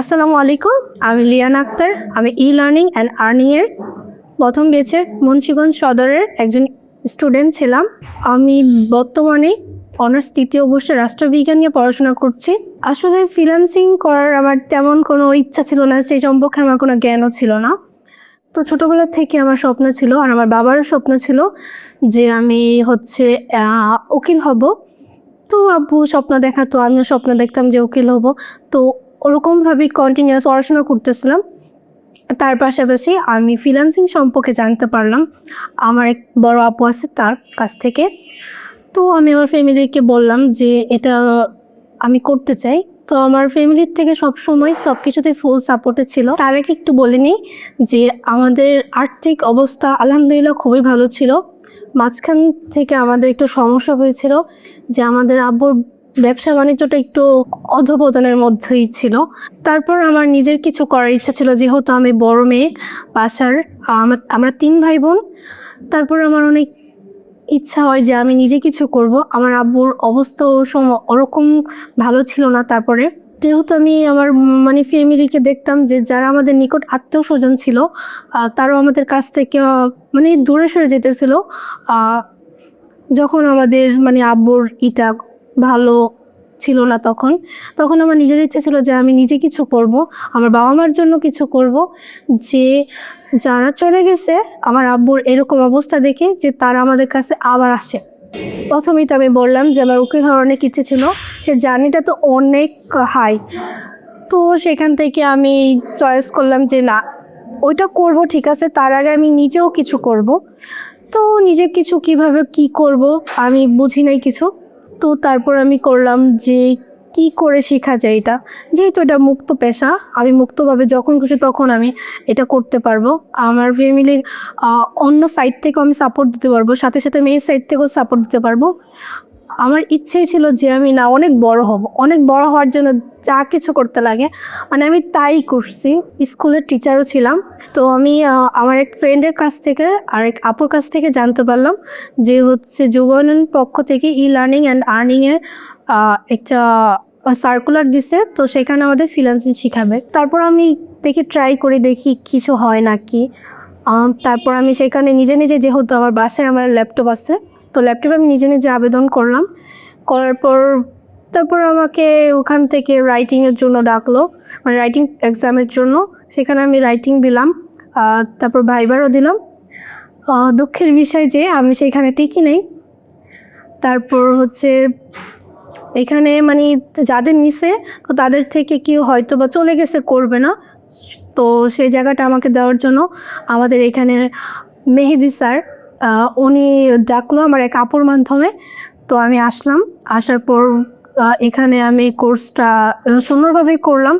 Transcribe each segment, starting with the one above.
আসসালামু আলাইকুম, আমি লিয়ান আক্তার। আমি ই লার্নিং অ্যান্ড আর্নিংয়ের প্রথম বেচের মুন্সিগঞ্জ সদরের একজন স্টুডেন্ট ছিলাম। আমি বর্তমানে অনার্স তৃতীয় বর্ষে রাষ্ট্রবিজ্ঞান নিয়ে পড়াশোনা করছি। আসলে ফ্রিল্যান্সিং করার আমার তেমন কোনো ইচ্ছা ছিল না, সেই সম্পর্কে আমার কোনো জ্ঞানও ছিল না। তো ছোটোবেলা থেকে আমার স্বপ্ন ছিল, আর আমার বাবারও স্বপ্ন ছিল যে আমি হচ্ছে উকিল হব। তো আব্বু স্বপ্ন দেখাতো, আমিও স্বপ্ন দেখতাম যে উকিল হব। তো ওরকমভাবেই কন্টিনিউয়াস পড়াশোনা করতেছিলাম। তার পাশাপাশি আমি ফ্রিল্যান্সিং সম্পর্কে জানতে পারলাম। আমার এক বড় আপু আছে তার কাছ থেকে। তো আমি আমার ফ্যামিলিকে বললাম যে, এটা আমি করতে চাই। তো আমার ফ্যামিলির থেকে সব সময় সব কিছুতে ফুল সাপোর্টে ছিল। তার আগে একটু বলে নিই যে, আমাদের আর্থিক অবস্থা আলহামদুলিল্লাহ খুবই ভালো ছিল। মাঝখান থেকে আমাদের একটু সমস্যা হয়েছিল যে, আমাদের আব্বুর ব্যবসা বাণিজ্যটা একটু অধপতনের মধ্যেই ছিল। তারপর আমার নিজের কিছু করার ইচ্ছা ছিল, যেহেতু আমি বড় মেয়ে, বাসার আমার- তিন ভাই বোন তারপর আমার অনেক ইচ্ছা হয় যে আমি নিজে কিছু করব। আমার আব্বুর অবস্থা ওর সময় ওরকম ভালো ছিল না তারপরে। যেহেতু আমি আমার মানে ফ্যামিলিকে দেখতাম যে যারা আমাদের নিকট আত্মীয় স্বজন ছিল তারাও আমাদের কাছ থেকে মানে দূরে সরে যেতেছিল। যখন আমাদের মানে আব্বুর ইটা ভালো ছিল না তখন। তখন আমার নিজের ইচ্ছে ছিল যে আমি নিজে কিছু করব, আমার বাবা মার জন্য কিছু করব। যে যারা চলে গেছে, আমার আব্বুর এরকম অবস্থা দেখে যে তারা আমাদের কাছে আবার আসে। প্রথমেই তো আমি বললাম যে আমার উকিল হওয়ার অনেক ইচ্ছে ছিল, সে জার্নিটা তো অনেক হাই। তো সেখান থেকে আমি চয়েস করলাম যে না, ওইটা করব, ঠিক আছে, তার আগে আমি নিজেও কিছু করব। তো নিজে কিছু কীভাবে কি করব, আমি বুঝি নাই কিছু। তো তারপর আমি করলাম যে কি করে শেখা যায় এটা? যেহেতু এটা মুক্ত পেশা, আমি মুক্তভাবে যখন খুশি তখন আমি এটা করতে পারব। আমার ফ্যামিলির অন্য সাইড থেকেও আমি সাপোর্ট দিতে পারব, সাথে সাথে মেয়ের সাইড থেকেও সাপোর্ট দিতে পারব। আমার ইচ্ছেই ছিল যে আমি না, অনেক বড় হব। অনেক বড় হওয়ার জন্য যা কিছু করতে লাগে। মানে আমি তাই করছি। স্কুলের টিচারও ছিলাম। তো আমি আমার এক ফ্রেন্ডের কাছ থেকে আর এক আপুর কাছ থেকে জানতে পারলাম যে হচ্ছে যুবনয়ন পক্ষ থেকে ই লার্নিং অ্যান্ড আর্নিংয়ের একটা সার্কুলার দিছে। তো সেখানে আমাদের ফ্রিল্যান্সিং শেখাবে। তারপর আমি দেখি ট্রাই করে, দেখি কিছু হয় নাকি। তারপর আমি সেখানে নিজে নিজে যেহেতু আমার বাসায় আমার ল্যাপটপ আছে তো ল্যাপটপ আমি নিজে নিজে আবেদন করলাম। করার পর তারপর আমাকে ওখান থেকে রাইটিংয়ের জন্য ডাকলো। মানে রাইটিং এক্সামের জন্য। সেখানে আমি রাইটিং দিলাম তারপর ভাইবারও দিলাম। দুঃখের বিষয় যে আমি সেখানে টিকি নেই। তারপর হচ্ছে এখানে মানে যাদের নিছে, তো তাদের থেকে কেউ হয়তো বা চলে গেছে, করবে না। তো সেই জায়গাটা আমাকে দেওয়ার জন্য আমাদের এখানের মেহেদি স্যার উনি ডাকলো আমার এক আপুর মাধ্যমে। তো আমি আসলাম, আসার পর এখানে আমি কোর্সটা সুন্দরভাবে করলাম।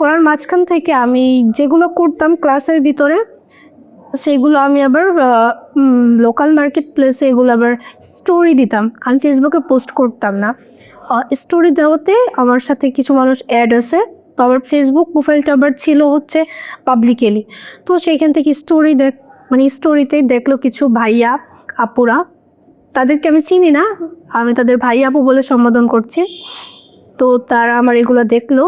করার মাঝখান থেকে আমি যেগুলো করতাম ক্লাসের ভিতরে, সেগুলো আমি আবার লোকাল মার্কেট প্লেসে এগুলো আবার স্টোরি দিতাম। আমি ফেসবুকে পোস্ট করতাম না। স্টোরি দেওয়াতে আমার সাথে কিছু মানুষ অ্যাড আছে। তো আমার ফেসবুক প্রোফাইলটা আবার ছিল হচ্ছে পাবলিকেলি তো সেইখান থেকে স্টোরি দেখ মানে স্টোরিতেই দেখল কিছু ভাইয়া, আপুরা। তাদেরকে আমি চিনি না, আমি তাদের ভাই আপু বলে সম্বোধন করছি। তো তারা আমার এগুলো দেখল।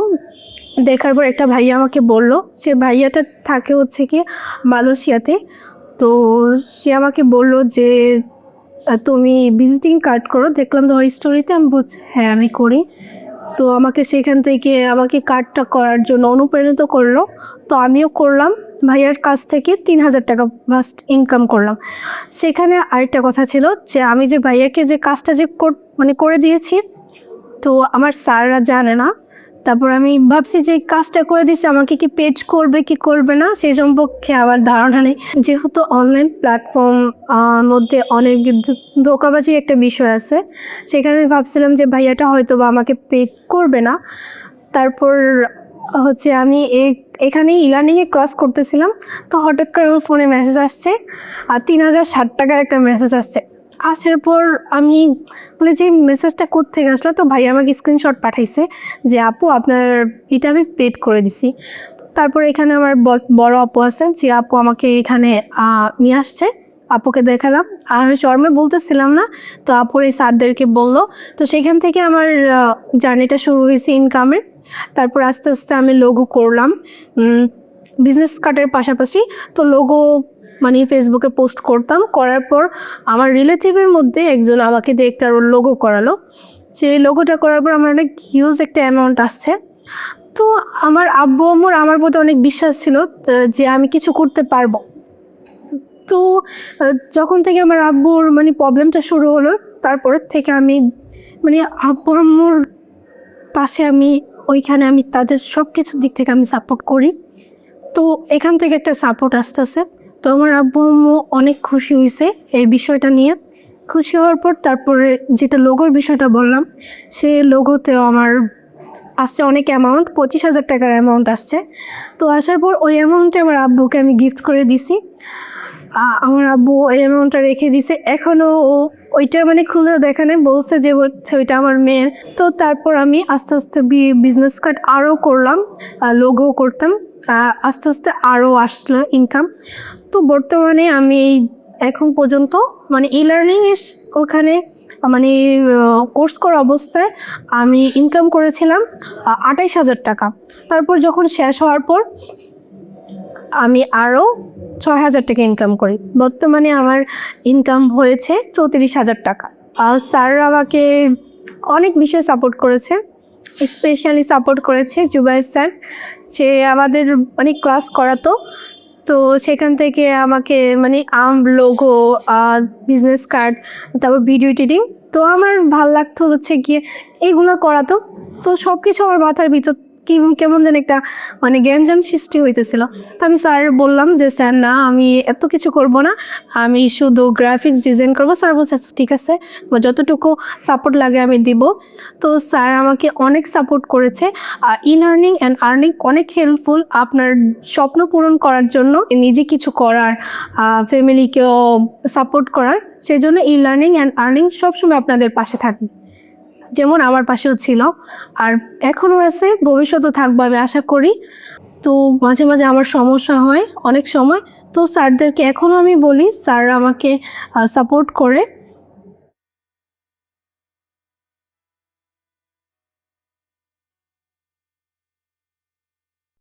দেখার পর একটা ভাইয়া আমাকে বলল, সে ভাইয়াটা থাকে হচ্ছে কি মালয়েশিয়াতে। তো সে আমাকে বলল যে, তুমি ভিজিটিং কার্ড করো, দেখলাম তোমার স্টোরিতে আমি বলছি হ্যাঁ আমি করি। তো আমাকে সেখান থেকে আমাকে কার্ডটা করার জন্য অনুপ্রাণিত করল। তো আমিও করলাম। ভাইয়ার কাছ থেকে তিন হাজার টাকা ফার্স্ট ইনকাম করলাম। সেখানে আরেকটা কথা ছিল যে, আমি যে ভাইয়াকে যে কাজটা যে মানে করে দিয়েছি, তো আমার স্যাররা জানে না তারপর আমি ভাবছি যে কাজটা করে দিচ্ছে আমাকে কি পেজ করবে, কি করবে না, সেই সম্পর্কে আমার ধারণা নেই। যেহেতু অনলাইন প্ল্যাটফর্ম মধ্যে অনেক ধো- ধোঁকাবাজির একটা বিষয় আছে, সেখানে আমি ভাবছিলাম যে ভাইয়াটা হয়তো বা আমাকে পে করবে না। তারপর হচ্ছে আমি এখানে ইলার্নিংয়ে ক্লাস করতেছিলাম, তো হঠাৎ করে আমার ফোনে মেসেজ আসছে, আর তিন হাজার ষাট টাকার একটা মেসেজ আসছে। আসার পর আমি বলে যে মেসেজটা কোত্থেকে আসলো, তো ভাই আমাকে স্ক্রিনশট পাঠাইছে যে, আপু, আপনার এটা আমি পেড করে দিছি। তারপর এখানে আমার বড় আপু আছে, যে আপু আমাকে এখানে নিয়ে আসছে। আপুকে দেখালাম। আমি শর্মে বলতেছিলাম না, তো আপুর এই স্যারদেরকে বলল। তো সেখান থেকে আমার জার্নিটা শুরু হয়েছে ইনকামের তারপর আস্তে আস্তে আমি লোগো করলাম। বিজনেস কার্ডের পাশাপাশি। তো লোগো মানে ফেসবুকে পোস্ট করতাম, করার পর আমার রিলেটিভের মধ্যে একজন আমাকে দিয়ে একটা লোগো করালো। সেই লোগোটা করার পর আমার অনেক হিউজ একটা অ্যামাউন্ট আসছে। তো আমার আব্বু, আম্মুর আমার প্রতি অনেক বিশ্বাস ছিল যে আমি কিছু করতে পারব। তো যখন থেকে আমার আব্বুর মানে প্রবলেমটা শুরু হলো তারপরের থেকে আমি মানে আব্বু, আম্মুর পাশে আমি, ওইখানে আমি তাদের সব কিছুর দিক থেকে আমি সাপোর্ট করি। তো এখান থেকে একটা সাপোর্ট আসতেছে। তো আমার আব্বু আম্মু অনেক খুশি হয়েছে এই বিষয়টা নিয়ে। খুশি হওয়ার পর তারপরে যেটা লোগোর বিষয়টা বললাম, সে লোগোতেও আমার আসছে অনেক অ্যামাউন্ট পঁচিশ হাজার টাকার অ্যামাউন্ট আসছে। তো আসার পর ওই অ্যামাউন্টে আমার আব্বুকে আমি গিফট করে দিছি। আমার আব্বু ওই অ্যামাউন্টটা রেখে দিছে। এখনও ও ওইটা মানে খুলে দেখানে বলছে যে ওইটা আমার মেয়ের। তো তারপর আমি আস্তে আস্তে বিজনেস কার্ড আরও করলাম লোগো করতাম। আস্তে আস্তে আরও আসলো ইনকাম তো বর্তমানে আমি এই এখন পর্যন্ত মানে ই লার্নিং ওখানে মানে কোর্স করা অবস্থায় আমি ইনকাম করেছিলাম আঠাইশ হাজার টাকা। তারপর যখন শেষ হওয়ার পর আমি আরও ছয় হাজার টাকা ইনকাম করি। বর্তমানে আমার ইনকাম হয়েছে চৌত্রিশ হাজার টাকা। আর স্যার আমাকে অনেক বিষয়ে সাপোর্ট করেছে। স্পেশালি সাপোর্ট করেছে জুবাই স্যার। সে আমাদের অনেক ক্লাস করাতো। তো সেখান থেকে আমাকে মানে আম লোগো বিজনেস কার্ড তারপর ভিডিও এডিটিং তো আমার ভালো লাগতো হচ্ছে গিয়ে এইগুলো করাতো। তো সব কিছু আমার মাথার ভিতর কি কেমন যেন একটা মানে জ্ঞানজান সৃষ্টি হইতেছিল। তো আমি স্যার বললাম যে স্যার না আমি এত কিছু করব না। আমি শুধু গ্রাফিক্স ডিজাইন করব। স্যার বলছে "আচ্ছা, ঠিক আছে। যতটুকু সাপোর্ট লাগে আমি দিব। তো স্যার আমাকে অনেক সাপোর্ট করেছে। আর ই লার্নিং অ্যান্ড আর্নিং অনেক হেল্পফুল আপনার স্বপ্ন পূরণ করার জন্য। নিজে কিছু করার ফ্যামিলিকেও সাপোর্ট করার। সেই জন্য ই লার্নিং অ্যান্ড আর্নিং সবসময় আপনাদের পাশে থাকবে। যেমন আমার পাশেও ছিল। আর এখনও আছে, ভবিষ্যতেও থাকব আমি আশা করি। তো মাঝে মাঝে আমার সমস্যা হয় অনেক সময়। তো স্যারদেরকে এখনও আমি বলি, স্যার আমাকে সাপোর্ট করে।